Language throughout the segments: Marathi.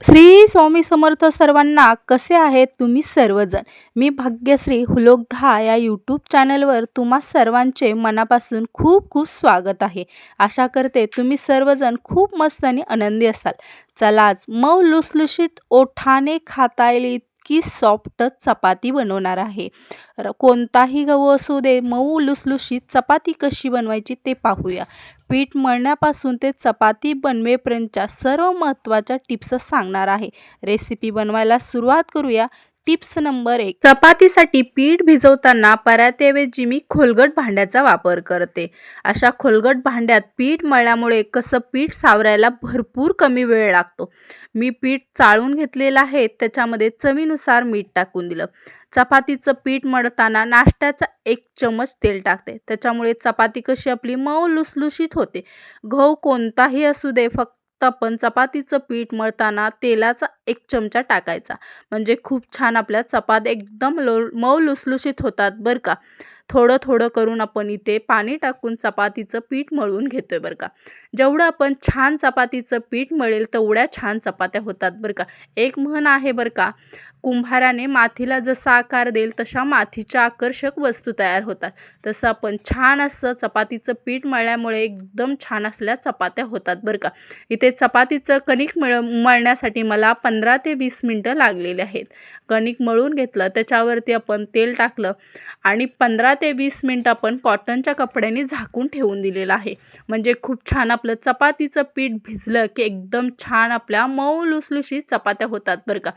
श्री स्वामी समर्थ सर्वांना कसे आहेत तुम्ही सर्वजण? मी भाग्यश्री हुलोकधा या यूट्यूब चॅनलवर तुम्हा सर्वांचे मनापासून खूप खूप स्वागत आहे. आशा करते तुम्ही सर्वजण खूप मस्त आणि आनंदी असाल. चला आज मऊ लुसलुशीत ओठाने खाता येईल इतकी सॉफ्ट चपाती बनवणार आहे. र- कोणताही गहू असू दे मऊ लुसलुशीत चपाती कशी बनवायची ते पाहूया. पीठ मळण्यापासून ते चपाती बनवेपर्यंतच्या सर्व महत्त्वाच्या टिप्स सांगणार आहे. रेसिपी बनवायला सुरुवात करूया. टिप्स नंबर एक. चपातीसाठी पीठ भिजवताना परातीऐवजी मी खोलगट भांड्याचा वापर करते. अशा खोलगट भांड्यात पीठ मळल्यामुळे कसं पीठ सावरायला भरपूर कमी वेळ लागतो. मी पीठ चाळून घेतलेलं आहे त्याच्यामध्ये चवीनुसार मीठ टाकून दिलं. चपातीचं पीठ मळताना नाश्त्याचा एक चमच तेल टाकते. त्याच्यामुळे चपाती कशी आपली मऊ लुसलुशीत होते. गहू कोणताही असू दे फक्त आपण चपातीचं पीठ मळताना तेलाचा एक चमचा टाकायचा. म्हणजे खूप छान आपल्या चपात एकदम लो मऊ लुसलुशीत होतात बरं का. थोडं थोडं करून आपण इथे पाणी टाकून चपातीचं पीठ मळून घेतो आहे बरं का. जेवढं आपण छान चपातीचं पीठ मळेल तेवढ्या छान चपात्या होतात बरं का. एक म्हण आहे बरं का कुंभाराने मातीला जसा आकार देईल तशा मातीच्या आकर्षक वस्तू तयार होतात. तसं आपण छान असं चपातीचं पीठ मळल्यामुळे एकदम छान असल्या चपात्या होतात बरं का. इथे चपातीचं कणिक मळ मळण्यासाठी मला पंधरा ते वीस मिनटं लागलेली आहेत. कणिक मळून घेतलं त्याच्यावरती आपण तेल टाकलं आणि पंधरा ते वीस मिनटं आपण कॉटनच्या कपड्याने झाकून ठेवून दिलेलं आहे. म्हणजे खूप छान आपलं चपातीचं पीठ भिजलं की एकदम छान आपल्या मऊ लुसलुशीत चपात्या होतात बरं का.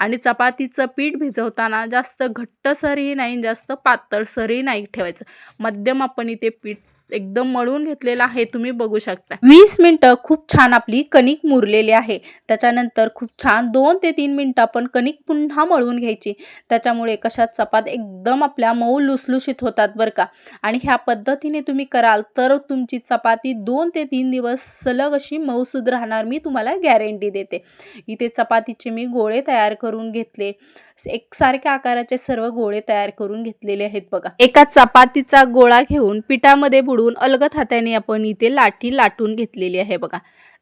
आणि चपा चपातीचं पीठ भिजवताना जास्त घट्टसरही नाही जास्त पातळसरही नाही ठेवायचं. मध्यम आपण इथे पीठ एकदम मळून घेतलेलं आहे तुम्ही बघू शकता. वीस मिनटं खूप छान आपली कणिक मुरलेली आहे. त्याच्यानंतर खूप छान दोन ते तीन मिनटं आपण कणिक पुन्हा मळून घ्यायची. त्याच्यामुळे कशा चपात एकदम आपल्या मऊ लुसलुशीत होतात बरं का. आणि ह्या पद्धतीने तुम्ही कराल तर तुमची चपाती दोन ते तीन दिवस सलग अशी मऊसूद राहणार मी तुम्हाला गॅरंटी देते. इथे चपातीचे मी गोळे तयार करून घेतले. एकसारख्या आकाराचे सर्व गोळे तयार करून घेतलेले आहेत बघा. एका चपातीचा गोळा घेऊन पिठामध्ये बुडवून अलगद हाताने आपण इथे लाठी लाटून घेतलेली आहे बघा.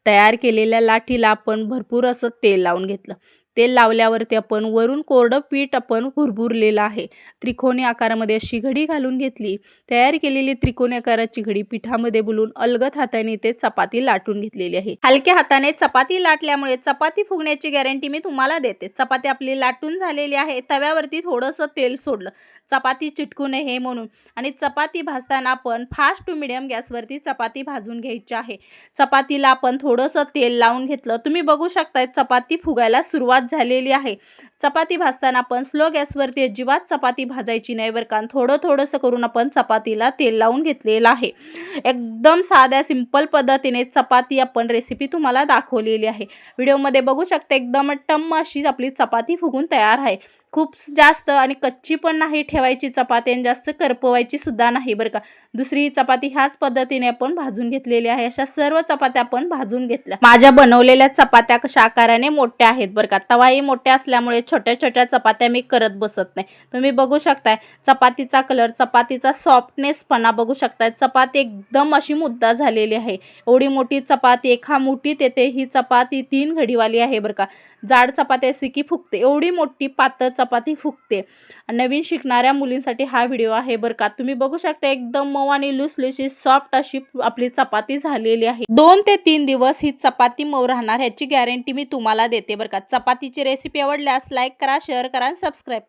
तयार केलेल्या लाठीला आपण भरपूर असं तेल लावून घेतलं. तेल लावल्यावरती आपण वरून कोरडं पीठ आपण भुरभुरलेलं आहे. त्रिकोणी आकारामध्ये अशी घडी घालून घेतली. तयार केलेली त्रिकोणी आकाराची घडी पिठामध्ये बुलून अलगद हाताने ते चपाती लाटून घेतलेली आहे. हलक्या हाताने चपाती लाटल्यामुळे चपाती फुगण्याची गॅरंटी मी तुम्हाला देते. चपाती आपली लाटून झालेली आहे. तव्यावरती थोडंसं तेल सोडलं. चपाती चिटकू नये हे म्हणून. आणि चपाती भाजताना आपण फास्ट टू मिडियम गॅसवरती चपाती भाजून घ्यायची आहे. चपातीला आपण थोडंसं तेल लावून घेतलं. तुम्ही बघू शकताय चपाती फुगायला सुरुवात झालेली आहे. चपाती भाजताना आपण स्लो गॅसवरती अजिबात चपाती भाजायची नाही बरं कारण थोडं थोडंसं करून आपण चपातीला तेल लावून घेतलेलं आहे. एकदम साध्या सिंपल पद्धतीने चपाती आपण रेसिपी तुम्हाला दाखवलेली आहे. व्हिडिओमध्ये बघू शकता एकदम टम्म अशी आपली चपाती फुगून तयार आहे. खूप जास्त आणि कच्ची पण नाही ठेवायची चपाती आणि जास्त करपवायची सुद्धा नाही बरं का. दुसरी चपाती ह्याच पद्धतीने आपण भाजून घेतलेली आहे. अशा सर्व चपात्या आपण भाजून घेतल्या. माझ्या बनवलेल्या चपात्या कशा आकाराने मोठ्या आहेत बरं का. तवाही मोठ्या असल्यामुळे छोट्या छोट्या चपात्या मी करत बसत नाही. तुम्ही बघू शकताय चपातीचा कलर चपातीचा सॉफ्टनेसपणा बघू शकताय. चपाती एकदम अशी मुद्दा झालेली आहे. एवढी मोठी चपाती एका मुठीत येते ही चपाती तीन घडीवाली आहे बरं का. जाड चपाती असे की फुगते. एवढी मोठी पातळ चपाती फुगते. नवीन शिकणाऱ्या मुलींसाठी हा व्हिडिओ आहे बरं का. तुम्ही बघू शकता एकदम मऊ आणि लुसलुशी सॉफ्ट अशी आपली चपाती झालेली आहे. दोन ते तीन दिवस ही चपाती मऊ राहणार ह्याची गॅरंटी मी तुम्हाला देते बरं का. चपातीची रेसिपी आवडल्यास लाईक करा शेअर करा आणि सबस्क्राईब